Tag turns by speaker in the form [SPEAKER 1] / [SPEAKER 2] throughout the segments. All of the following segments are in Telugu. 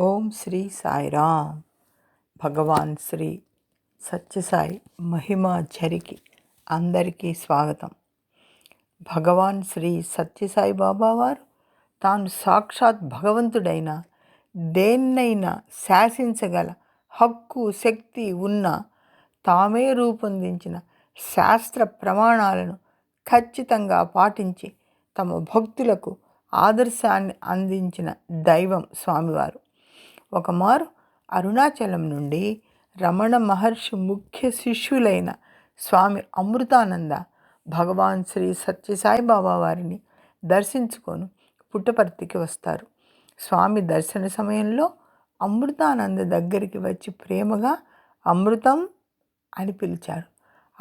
[SPEAKER 1] ఓం శ్రీ సాయిరామ్. భగవాన్ శ్రీ సత్యసాయి మహిమాచరికి అందరికీ స్వాగతం. భగవాన్ శ్రీ సత్యసాయి బాబా వారు తాను సాక్షాత్ భగవంతుడైన దేన్నైనా శాసించగల హక్కు శక్తి ఉన్న తామే రూపొందించిన శాస్త్ర ప్రమాణాలను ఖచ్చితంగా పాటించి తమ భక్తులకు ఆదర్శాన్ని అందించిన దైవం స్వామివారు. ఒకమారు అరుణాచలం నుండి రమణ మహర్షి ముఖ్య శిష్యులైన స్వామి అమృతానంద భగవాన్ శ్రీ సత్యసాయి బాబా వారిని దర్శించుకొని పుట్టపర్తికి వస్తారు. స్వామి దర్శన సమయంలో అమృతానంద దగ్గరికి వచ్చి ప్రేమగా అమృతం అని పిలిచారు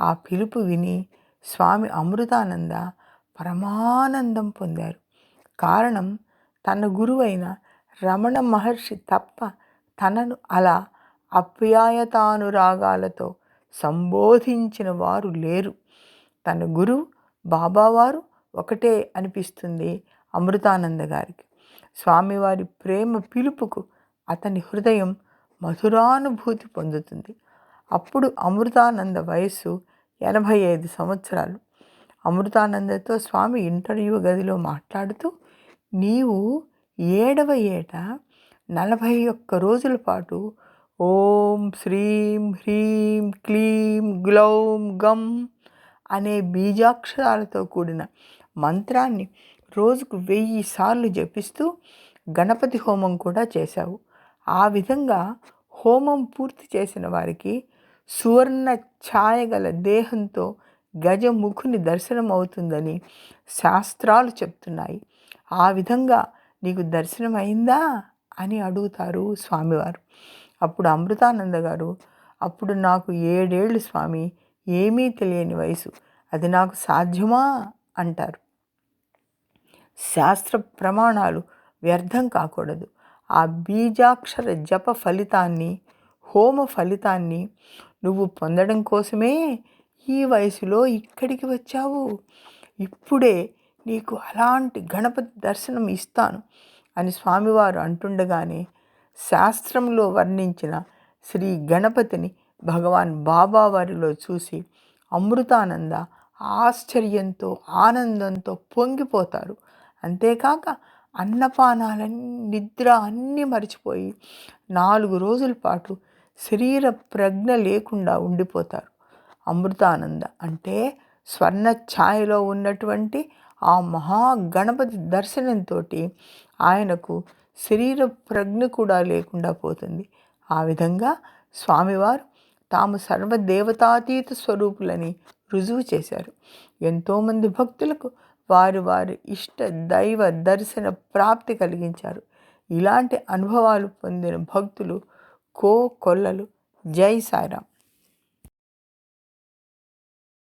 [SPEAKER 1] ఆ పిలుపు విని స్వామి అమృతానంద పరమానందం పొందారు. కారణం తన గురువైన రమణ మహర్షి తప్ప తనను అలా అప్యాయతానురాగాలతో సంబోధించిన వారు లేరు. తన గురువు బాబావారు ఒకటే అనిపిస్తుంది అమృతానంద గారికి. స్వామివారి ప్రేమ పిలుపుకు అతని హృదయం మధురానుభూతి పొందుతుంది. అప్పుడు అమృతానంద వయస్సు ఎనభై ఐదు సంవత్సరాలు. అమృతానందతో స్వామి ఇంటర్వ్యూ గదిలో మాట్లాడుతూ నీవు ఏడవ ఏట నలభై ఒక్క రోజుల పాటు ఓం శ్రీం హ్రీం క్లీం గ్లౌం గం అనే బీజాక్షరాలతో కూడిన మంత్రాన్ని రోజుకు వెయ్యి సార్లు జపిస్తూ గణపతి హోమం కూడా చేశావు. ఆ విధంగా హోమం పూర్తి చేసిన వారికి సువర్ణ ఛాయగల దేహంతో గజముఖుని దర్శనం అవుతుందని శాస్త్రాలు చెప్తున్నాయి. ఆ విధంగా నీకు దర్శనం అయిందా అని అడుగుతారు స్వామివారు. అప్పుడు అమృతానంద గారు అప్పుడు నాకు ఏడేళ్ళు స్వామి ఏమీ తెలియని వయసు అది నాకు సాధ్యమా? అంటారు. శాస్త్ర ప్రమాణాలు వ్యర్థం కాకూడదు. ఆ బీజాక్షర జప ఫలితాన్ని హోమ ఫలితాన్ని నువ్వు పొందడం కోసమే ఈ వయసులో ఇక్కడికి వచ్చావు. ఇప్పుడే నీకు అలాంటి గణపతి దర్శనం ఇస్తాను అని స్వామివారు అంటుండగానే శాస్త్రంలో వర్ణించిన శ్రీ గణపతిని భగవాన్ బాబా వారిలో చూసి అమృతానంద ఆశ్చర్యంతో ఆనందంతో పొంగిపోతారు. అంతేకాక అన్నపానాలన్నీ నిద్ర అన్నీ మర్చిపోయి నాలుగు రోజుల పాటు శరీర ప్రజ్ఞ లేకుండా ఉండిపోతారు. అమృతానంద అంటే స్వర్ణ ఛాయలో ఉన్నటువంటి ఆ మహాగణపతి దర్శనంతో ఆయనకు శరీర ప్రజ్ఞ కూడా లేకుండా పోతుంది. ఆ విధంగా స్వామివారు తాము సర్వదేవతాతీత స్వరూపులని రుజువు చేశారు. ఎంతోమంది భక్తులకు వారు వారి ఇష్ట దైవ దర్శన ప్రాప్తి కలిగించారు. ఇలాంటి అనుభవాలు పొందిన భక్తులు కో కొల్లలు. జై సాయిరామ్.